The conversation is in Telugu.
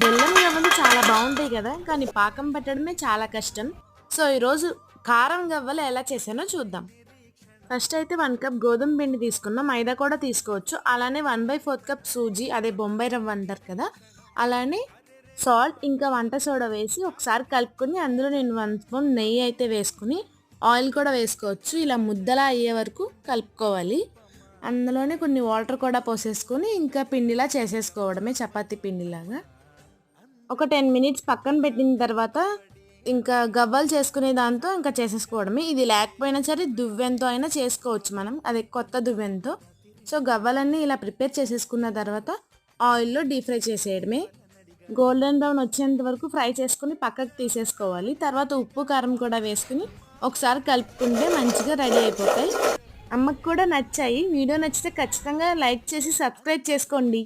బెల్లం గవ్వలు చాలా బాగుంటాయి కదా కానీ పాకం పెట్టడమే చాలా కష్టం. సో ఈరోజు కారం గవ్వలు ఎలా చేసానో చూద్దాం. ఫస్ట్ అయితే వన్ కప్ గోధుమ పిండి తీసుకున్నాం. మైదా కూడా తీసుకోవచ్చు. అలానే one by fourth cup sooji అదే బొంబాయి రవ్వ అంటారు కదా. అలానే సాల్ట్ ఇంకా వంట సోడా వేసి ఒకసారి కలుపుకొని అందులో నేను వన్ స్పూన్ నెయ్యి అయితే వేసుకుని ఆయిల్ కూడా వేసుకోవచ్చు. ఇలా ముద్దలా అయ్యే వరకు కలుపుకోవాలి. అందులోనే కొన్ని వాటర్ కూడా పోసేసుకొని ఇంకా పిండిలా చేసేసుకోవడమే చపాతీ పిండిలాగా. ఒక టెన్ మినిట్స్ పక్కన పెట్టిన తర్వాత ఇంకా గవ్వలు చేసుకునే దాంతో ఇంకా చేసేసుకోవడమే. ఇది లేకపోయినా సరే దువ్వెంతో అయినా చేసుకోవచ్చు మనం. అదే కొత్త దువ్వెంతో. సో గవ్వలన్నీ ఇలా ప్రిపేర్ చేసేసుకున్న తర్వాత ఆయిల్లో డీప్ ఫ్రై చేసేయడమే. గోల్డెన్ బ్రౌన్ వచ్చేంత వరకు ఫ్రై చేసుకుని పక్కకు తీసేసుకోవాలి. తర్వాత ఉప్పు కారం కూడా వేసుకుని ఒకసారి కలుపుకుంటే మంచిగా రెడీ అయిపోతాయి. అమ్మకు కూడా నచ్చాయి. వీడియో నచ్చితే ఖచ్చితంగా లైక్ చేసి సబ్స్క్రైబ్ చేసుకోండి.